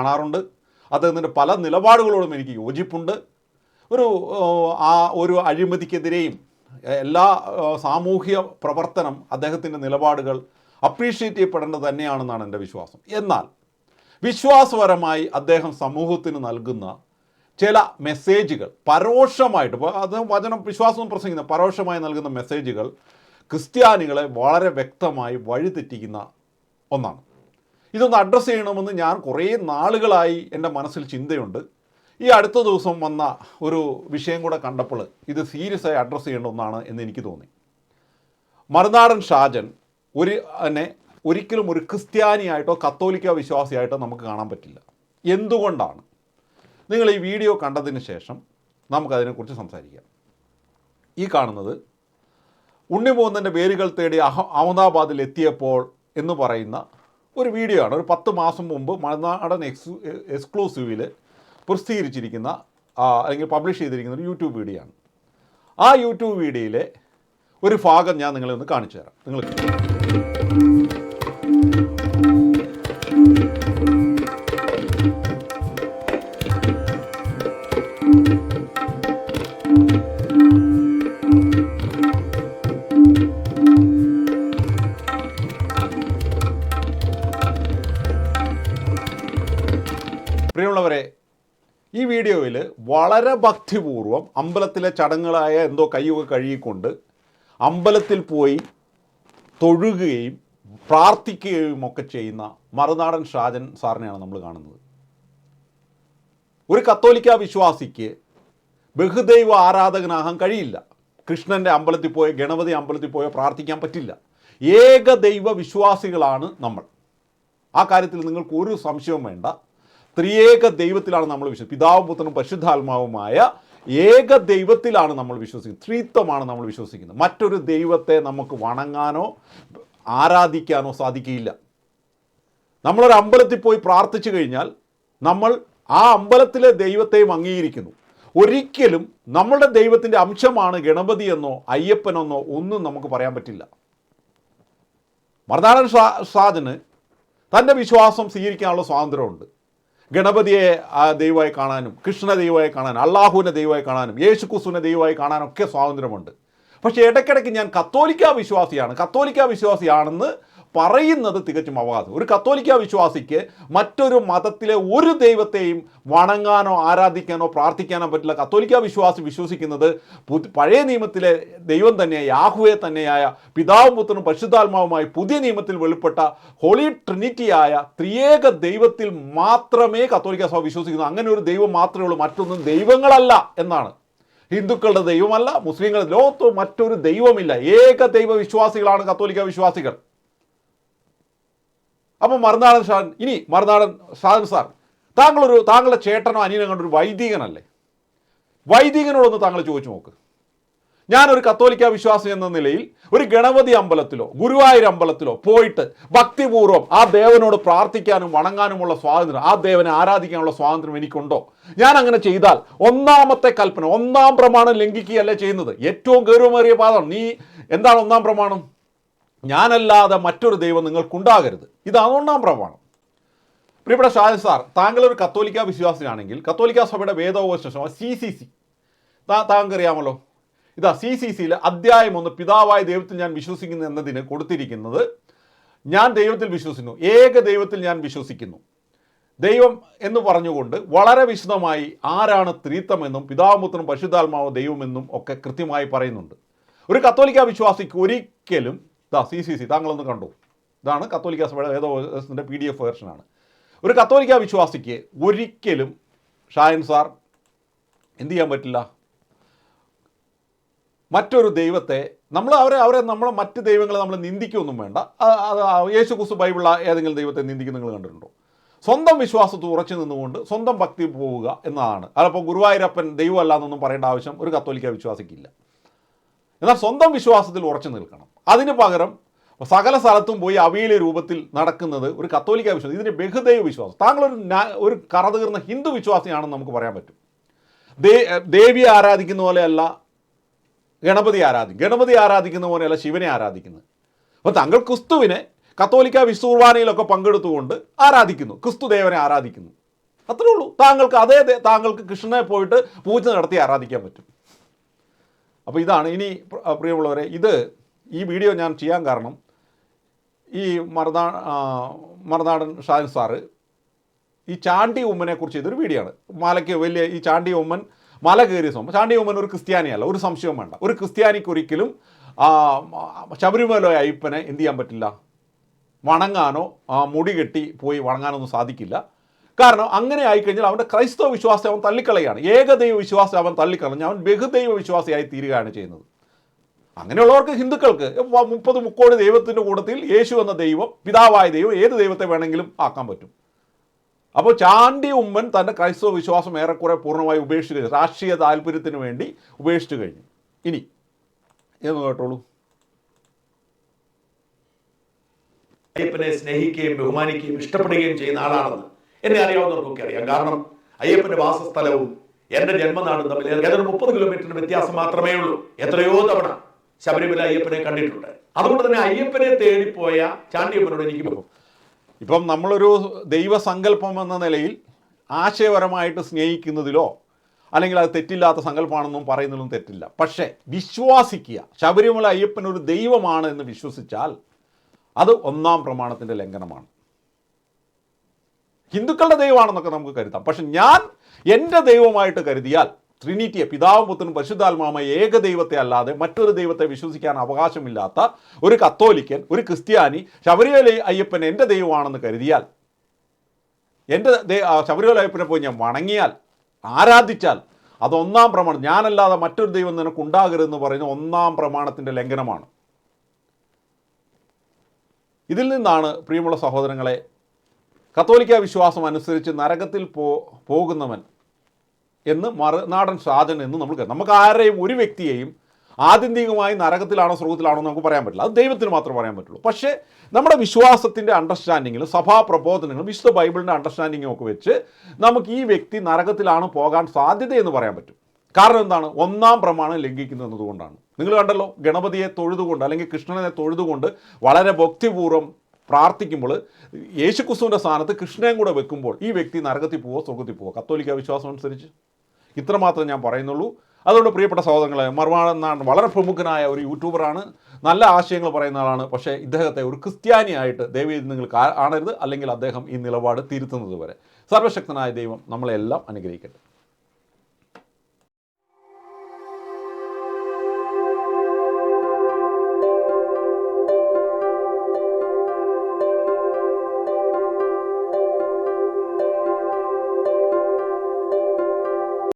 കാണാറുണ്ട്. അദ്ദേഹത്തിന്റെ പല നിലപാടുകളോടും എനിക്ക് യോജിപ്പുണ്ട്. ഒരു ആ ഒരു അഴിമതിക്കെതിരെയും എല്ലാ സാമൂഹിക പ്രവർത്തനം അദ്ദേഹത്തിന്റെ നിലപാടുകൾ അപ്രീഷിയേറ്റ് ചെയ്യപ്പെടേണ്ടത് തന്നെയാണെന്നാണ് എന്റെ വിശ്വാസം. എന്നാൽ വിശ്വാസപരമായി അദ്ദേഹം സമൂഹത്തിന് നൽകുന്ന ചില മെസ്സേജുകൾ പരോക്ഷമായിട്ട് അത് വചനം വിശ്വാസം പ്രസംഗിക്കുന്ന പരോക്ഷമായി നൽകുന്ന മെസ്സേജുകൾ ക്രിസ്ത്യാനികളെ വളരെ വ്യക്തമായി വഴിതെറ്റിക്കുന്ന ഒന്നാണ്. ഇതൊന്ന് അഡ്രസ്സ് ചെയ്യണമെന്ന് ഞാൻ കുറേ നാളുകളായി എന്റെ മനസ്സിൽ ചിന്തയുണ്ട്. ഈ അടുത്ത ദിവസം വന്ന ഒരു വിഷയം കൂടെ കണ്ടപ്പോൾ ഇത് സീരിയസ് ആയി അഡ്രസ്സ് ചെയ്യേണ്ട ഒന്നാണ് എന്ന് എനിക്ക് തോന്നി. മറുനാടൻ ഷാജൻ ഒരു എന്നെ ഒരിക്കലും ഒരു ക്രിസ്ത്യാനിയായിട്ടോ കത്തോലിക്ക വിശ്വാസിയായിട്ടോ നമുക്ക് കാണാൻ പറ്റില്ല. എന്തുകൊണ്ടാണ്? നിങ്ങൾ ഈ വീഡിയോ കണ്ടതിന് ശേഷം നമുക്കതിനെക്കുറിച്ച് സംസാരിക്കാം. ഈ കാണുന്നത് ഉണ്ണിമൂന്നന്റെ വേരുകൾ തേടി അഹ അഹമ്മദാബാദിൽ എത്തിയപ്പോൾ എന്ന് പറയുന്ന ഒരു വീഡിയോ ആണ്. ഒരു പത്ത് മാസം മുമ്പ് മലനാടൻ എക്സ് എക്സ്ക്ലൂസീവിൽ പ്രസിദ്ധീകരിച്ചിരിക്കുന്ന അല്ലെങ്കിൽ പബ്ലിഷ് ചെയ്തിരിക്കുന്ന ഒരു യൂട്യൂബ് വീഡിയോ ആണ്. ആ യൂട്യൂബ് വീഡിയോയിലെ ഒരു ഭാഗം ഞാൻ നിങ്ങളെ ഒന്ന് കാണിച്ചു തരാം നിങ്ങൾ പ്രിയമുള്ളവരെ ഈ വീഡിയോയിൽ വളരെ ഭക്തിപൂർവം അമ്പലത്തിലെ ചടങ്ങുകളായ എന്തോ കൈയൊക്കെ കഴുകിക്കൊണ്ട് അമ്പലത്തിൽ പോയി തൊഴുകയും പ്രാർത്ഥിക്കുകയും ഒക്കെ ചെയ്യുന്ന മറുനാടൻ ഷാജൻ സാറിനെയാണ് നമ്മൾ കാണുന്നത്. ഒരു കത്തോലിക്ക വിശ്വാസിക്ക് ബഹുദൈവ ആരാധകനാകാൻ കഴിയില്ല. കൃഷ്ണന്റെ അമ്പലത്തിൽ പോയോ ഗണപതി അമ്പലത്തിൽ പോയോ പ്രാർത്ഥിക്കാൻ പറ്റില്ല. ഏകദൈവ വിശ്വാസികളാണ് നമ്മൾ. ആ കാര്യത്തിൽ നിങ്ങൾക്ക് ഒരു സംശയവും വേണ്ട. ത്രിയേക ദൈവത്തിലാണ് നമ്മൾ വിശ്വസിക്കുന്നത്. പിതാവും പുത്രനും പരിശുദ്ധാത്മാവുമായ ഏക ദൈവത്തിലാണ് നമ്മൾ വിശ്വസിക്കുന്നത്. ത്രിത്വമാണ് നമ്മൾ വിശ്വസിക്കുന്നത്. മറ്റൊരു ദൈവത്തെ നമുക്ക് വണങ്ങാനോ ആരാധിക്കാനോ സാധിക്കുകയില്ല. നമ്മളൊരു അമ്പലത്തിൽ പോയി പ്രാർത്ഥിച്ചു കഴിഞ്ഞാൽ നമ്മൾ ആ അമ്പലത്തിലെ ദൈവത്തെയും അംഗീകരിക്കുന്നു. ഒരിക്കലും നമ്മളുടെ ദൈവത്തിന്റെ അംശമാണ് ഗണപതി എന്നോ അയ്യപ്പനെന്നോ ഒന്നും നമുക്ക് പറയാൻ പറ്റില്ല. മർദാനൻ ഷാ ഷാജന് തന്റെ വിശ്വാസം സ്വീകരിക്കാനുള്ള സ്വാതന്ത്ര്യമുണ്ട്. ഗണപതിയെ ദൈവമായി കാണാനും കൃഷ്ണ ദൈവമായി കാണാനും അള്ളാഹുവിനെ ദൈവമായി കാണാനും യേശു കുസുവിനെ ദൈവമായി കാണാനും ഒക്കെ സ്വാതന്ത്ര്യമുണ്ട്. പക്ഷേ ഇടയ്ക്കിടയ്ക്ക് ഞാൻ കത്തോലിക്ക വിശ്വാസിയാണ്. കത്തോലിക്ക വിശ്വാസിയാണെന്ന് പറയുന്നത് തികച്ചും അവകാശം. ഒരു കത്തോലിക്ക വിശ്വാസിക്ക് മറ്റൊരു മതത്തിലെ ഒരു ദൈവത്തെയും വണങ്ങാനോ ആരാധിക്കാനോ പ്രാർത്ഥിക്കാനോ പറ്റില്ല. കത്തോലിക്ക വിശ്വാസി വിശ്വസിക്കുന്നത് പഴയ നിയമത്തിലെ ദൈവം തന്നെ യാഹുവെ തന്നെയായ പിതാവും പുത്രനും പരിശുദ്ധാത്മാവുമായി പുതിയ നിയമത്തിൽ വെളിപ്പെട്ട ഹോളി ട്രിനിറ്റിയായ ത്രിയേക ദൈവത്തിൽ മാത്രമേ കത്തോലിക്ക സഭ വിശ്വസിക്കുന്നു. അങ്ങനെ ഒരു ദൈവം മാത്രമേ ഉള്ളൂ. മറ്റൊന്നും ദൈവങ്ങളല്ല എന്നാണ്. ഹിന്ദുക്കളുടെ ദൈവമല്ല മുസ്ലിങ്ങളുടെ ലോകത്ത് മറ്റൊരു ദൈവമില്ല. ഏക ദൈവ വിശ്വാസികളാണ് കത്തോലിക്ക വിശ്വാസികൾ. അപ്പം മറുനാടൻ ഷാൻ ഇനി മറുനാടൻ ഷാൻ സാർ താങ്കളൊരു താങ്കളുടെ ചേട്ടനോ അനിയനോ കണ്ട ഒരു വൈദികനല്ലേ? വൈദികനോടൊന്ന് താങ്കൾ ചോദിച്ചു നോക്ക്. ഞാനൊരു കത്തോലിക്ക വിശ്വാസി എന്ന നിലയിൽ ഒരു ഗണപതി അമ്പലത്തിലോ ഗുരുവായൂർ അമ്പലത്തിലോ പോയിട്ട് ഭക്തിപൂർവം ആ ദേവനോട് പ്രാർത്ഥിക്കാനും വണങ്ങാനുമുള്ള സ്വാതന്ത്ര്യം ആ ദേവനെ ആരാധിക്കാനുള്ള സ്വാതന്ത്ര്യം എനിക്കുണ്ടോ? ഞാൻ അങ്ങനെ ചെയ്താൽ ഒന്നാമത്തെ കൽപ്പന ഒന്നാം പ്രമാണം ലംഘിക്കുകയല്ലേ ചെയ്യുന്നത്? ഏറ്റവും ഗൗരവമേറിയ പാദം നീ എന്താണ് ഒന്നാം പ്രമാണം? ഞാനല്ലാതെ മറ്റൊരു ദൈവം നിങ്ങൾക്കുണ്ടാകരുത്. ഇതാണ് ഒന്നാം പ്രമാണം. പ്രിയപ്പെട്ട ഷാജൻ സാർ താങ്കളൊരു കത്തോലിക്ക വിശ്വാസിയാണെങ്കിൽ കത്തോലിക്ക സഭയുടെ വേദോപദേശം സി സി സി. താങ്കൾക്ക് അറിയാമല്ലോ ഇതാ സി സി സിയിൽ അധ്യായം ഒന്ന് പിതാവായ ദൈവത്തിൽ ഞാൻ വിശ്വസിക്കുന്നു എന്നതിന് കൊടുത്തിരിക്കുന്നത് ഞാൻ ദൈവത്തിൽ വിശ്വസിക്കുന്നു ഏക ദൈവത്തിൽ ഞാൻ വിശ്വസിക്കുന്നു. ദൈവം എന്ന് പറഞ്ഞുകൊണ്ട് വളരെ വിശദമായി ആരാണ് ത്രീത്വമെന്നും പിതാവുപുത്രനും പരിശുദ്ധാത്മാവ് ദൈവമെന്നും ഒക്കെ കൃത്യമായി പറയുന്നുണ്ട്. ഒരു കത്തോലിക്ക വിശ്വാസിക്ക് ഒരിക്കലും ഇതാ സി സി സി താങ്കളൊന്ന് കണ്ടു. ഇതാണ് കത്തോലിക്ക സഭയുടെ വേദോപദേശത്തിന്റെ പി ഡി എഫ് വേർഷനാണ്. ഒരു കത്തോലിക്ക വിശ്വാസിക്ക് ഒരിക്കലും ഷായൻ സാർ എന്ത് ചെയ്യാൻ പറ്റില്ല? മറ്റൊരു ദൈവത്തെ നമ്മൾ അവരെ അവരെ നമ്മൾ മറ്റ് ദൈവങ്ങളെ നമ്മൾ നിന്ദിക്കൊന്നും വേണ്ട. യേശു കുസ് ബൈബിളിൽ ഏതെങ്കിലും ദൈവത്തെ നിന്ദിക്കുന്ന നിങ്ങൾ കണ്ടിട്ടുണ്ടോ? സ്വന്തം വിശ്വാസത്തിൽ ഉറച്ചു നിന്നുകൊണ്ട് സ്വന്തം ഭക്തി പോവുക എന്നതാണ്. അതപ്പോൾ ഗുരുവായൂരപ്പൻ ദൈവമല്ല എന്നൊന്നും പറയേണ്ട ആവശ്യം ഒരു കത്തോലിക്ക വിശ്വാസിക്കില്ല. എന്നാൽ സ്വന്തം വിശ്വാസത്തിൽ ഉറച്ചു നിൽക്കണം. അതിന് പകരം സകല സ്ഥലത്തും പോയി അവയിലെ രൂപത്തിൽ നടക്കുന്നത് ഒരു കത്തോലിക്ക വിശ്വാസം ഇതിന് ബഹുദൈവ വിശ്വാസം. താങ്കളൊരു ഒരു ഒരു തീർന്ന ഹിന്ദു വിശ്വാസിയാണെന്ന് നമുക്ക് പറയാൻ പറ്റും. ദേ ദേവിയെ ആരാധിക്കുന്ന പോലെയല്ല ഗണപതി ആരാധിക്കും ഗണപതി ആരാധിക്കുന്ന പോലെയല്ല ശിവനെ ആരാധിക്കുന്നത്. അപ്പോൾ താങ്കൾ ക്രിസ്തുവിനെ കത്തോലിക്ക വിശ്വകുർബാനയിലൊക്കെ പങ്കെടുത്തുകൊണ്ട് ആരാധിക്കുന്നു ക്രിസ്തു ദേവനെ ആരാധിക്കുന്നു. അത്രേ ഉള്ളൂ. താങ്കൾക്ക് അതേ താങ്കൾക്ക് കൃഷ്ണനെ പോയിട്ട് പൂജ നടത്തി ആരാധിക്കാൻ പറ്റും. അപ്പോൾ ഇതാണ് ഇനി പ്രിയമുള്ളവരെ ഇത് ഈ വീഡിയോ ഞാൻ ചെയ്യാൻ കാരണം ഈ മറുനാ മറുനാടൻ ഷാൻ സാറ് ഈ ചാണ്ടി ഉമ്മനെ കുറിച്ച് ഇതൊരു വീഡിയോ ആണ് മലയ്ക്ക് വലിയ ഈ ചാണ്ടി ഉമ്മൻ മല കയറിയ സംഭവം. ചാണ്ടി ഉമ്മൻ ഒരു ക്രിസ്ത്യാനിയല്ല ഒരു സംശയവും വേണ്ട. ഒരു ക്രിസ്ത്യാനിക്ക് ഒരിക്കലും ശബരിമല അയ്യപ്പനെ എന്ത് ചെയ്യാൻ പറ്റില്ല? വണങ്ങാനോ ആ, മുടി കെട്ടി പോയി വണങ്ങാനൊന്നും സാധിക്കില്ല. കാരണം അങ്ങനെ ആയിക്കഴിഞ്ഞാൽ അവന്റെ ക്രൈസ്തവ വിശ്വാസം അവൻ തള്ളിക്കളയാണ്. ഏകദൈവ വിശ്വാസം അവൻ തള്ളിക്കളഞ്ഞ് അവൻ ബഹുദൈവ വിശ്വാസിയായി തീരുകയാണ് ചെയ്യുന്നത്. അങ്ങനെയുള്ളവർക്ക് ഹിന്ദുക്കൾക്ക് മുപ്പത് മുക്കോടി ദൈവത്തിന്റെ കൂട്ടത്തിൽ യേശു എന്ന ദൈവം പിതാവായ ദൈവം ഏത് ദൈവത്തെ വേണമെങ്കിലും ആക്കാൻ പറ്റും. അപ്പോൾ ചാണ്ടി ഉമ്മൻ തന്റെ ക്രൈസ്തവ വിശ്വാസം ഏറെക്കുറെ പൂർണമായി ഉപേക്ഷിച്ച് കഴിഞ്ഞു. രാഷ്ട്രീയ താല്പര്യത്തിന് വേണ്ടി ഉപേക്ഷിച്ചു കഴിഞ്ഞു. ഇനി എന്ന് കേട്ടോളൂ അയ്യപ്പനെ സ്നേഹിക്കുകയും ബഹുമാനിക്കുകയും ഇഷ്ടപ്പെടുകയും ചെയ്യുന്ന ആളാണെന്ന് എന്നെ അറിയാവുന്നവർക്കൊക്കെ അറിയാം. കാരണം അയ്യപ്പന്റെ വാസസ്ഥലവും എന്റെ ജന്മനാടും തമ്മിൽ ഏതാണ്ട് മുപ്പത് കിലോമീറ്ററിന് വ്യത്യാസം മാത്രമേ ഉള്ളൂ. എത്രയോ തവണ ശബരിമല അയ്യപ്പനെ കണ്ടിട്ടുണ്ട്. അതുകൊണ്ട് തന്നെ അയ്യപ്പനെ തേടിപ്പോയ ചാണ്ടിയപ്പനോട് എനിക്ക് പോകും ഇപ്പം നമ്മളൊരു ദൈവസങ്കല്പം എന്ന നിലയിൽ ആശയപരമായിട്ട് സ്നേഹിക്കുന്നതിലോ അല്ലെങ്കിൽ അത് തെറ്റില്ലാത്ത സങ്കല്പമാണെന്നും പറയുന്നതിലും തെറ്റില്ല. പക്ഷേ വിശ്വാസിക്കുക ശബരിമല അയ്യപ്പൻ ഒരു ദൈവമാണ് എന്ന് വിശ്വസിച്ചാൽ അത് ഒന്നാം പ്രമാണത്തിന്റെ ലംഘനമാണ്. ഹിന്ദുക്കളുടെ ദൈവമാണെന്നൊക്കെ നമുക്ക് കരുതാം. പക്ഷെ ഞാൻ എന്റെ ദൈവമായിട്ട് കരുതിയാൽ ട്രിനിറ്റിയെ പിതാവും പുത്രനും പരിശുദ്ധാത്മാവുമായ ഏക ദൈവത്തെ അല്ലാതെ മറ്റൊരു ദൈവത്തെ വിശ്വസിക്കാൻ അവകാശമില്ലാത്ത ഒരു കത്തോലിക്കൻ ഒരു ക്രിസ്ത്യാനി ശബരിമല അയ്യപ്പൻ എന്റെ ദൈവമാണെന്ന് കരുതിയാൽ എന്റെ ശബരിമല അയ്യപ്പനെ പോയി ഞാൻ വണങ്ങിയാൽ ആരാധിച്ചാൽ അത് ഒന്നാം പ്രമാണം ഞാനല്ലാതെ മറ്റൊരു ദൈവം നിനക്ക് ഉണ്ടാകരുതെന്ന് പറയുന്ന ഒന്നാം പ്രമാണത്തിന്റെ ലംഘനമാണ്. ഇതിൽ നിന്നാണ് പ്രിയമുള്ള സഹോദരങ്ങളെ കത്തോലിക്ക വിശ്വാസം അനുസരിച്ച് നരകത്തിൽ പോ പോകുന്നവൻ എന്ന് മറുനാടൻ സാധൻ എന്ന് കരുതും നമുക്ക് ആരെയും ഒരു വ്യക്തിയെയും ആത്യന്തികമായി നരകത്തിലാണോ എന്ന് നമുക്ക് പറയാൻ പറ്റില്ല. അത് ദൈവത്തിന് മാത്രമേ പറയാൻ പറ്റുള്ളൂ. പക്ഷേ നമ്മുടെ വിശ്വാസത്തിന്റെ അണ്ടർസ്റ്റാൻഡിങ്ങിലും സഭാ പ്രബോധനങ്ങളും വിശുദ്ധ ബൈബിളിന്റെ അണ്ടർസ്റ്റാൻഡിങ്ങും ഒക്കെ വെച്ച് നമുക്ക് ഈ വ്യക്തി നരകത്തിലാണ് പോകാൻ സാധ്യതയെന്ന് പറയാൻ പറ്റും. കാരണം എന്താണ്? ഒന്നാം പ്രമാണം ലംഘിക്കുന്നു എന്നതുകൊണ്ടാണ്. നിങ്ങൾ കണ്ടല്ലോ ഗണപതിയെ തൊഴുതുകൊണ്ട് അല്ലെങ്കിൽ കൃഷ്ണനെ തൊഴുതുകൊണ്ട് വളരെ ഭക്തിപൂർവം പ്രാർത്ഥിക്കുമ്പോൾ യേശുക്രിസ്തുവിന്റെ സ്ഥാനത്ത് കൃഷ്ണനെയും കൂടെ വെക്കുമ്പോൾ ഈ വ്യക്തി നരകത്തിൽ പോവോ സ്വർഗത്തിൽ പോവോ? കത്തോലിക്ക വിശ്വാസം അനുസരിച്ച്. ഇത്രമാത്രം ഞാൻ പറയുന്നുള്ളൂ. അതുകൊണ്ട് പ്രിയപ്പെട്ട സഹോദരങ്ങളെ മറുവാട് എന്നാണ് വളരെ പ്രമുഖനായ ഒരു യൂട്യൂബറാണ് നല്ല ആശയങ്ങൾ പറയുന്ന ആളാണ്. പക്ഷേ ഇദ്ദേഹത്തെ ഒരു ക്രിസ്ത്യാനിയായിട്ട് ദൈവം നിങ്ങൾ കാണരുത്. അല്ലെങ്കിൽ അദ്ദേഹം ഈ നിലപാട് തിരുത്തുന്നത് വരെ. സർവശക്തനായ ദൈവം നമ്മളെല്ലാം അനുഗ്രഹിക്കട്ടെ.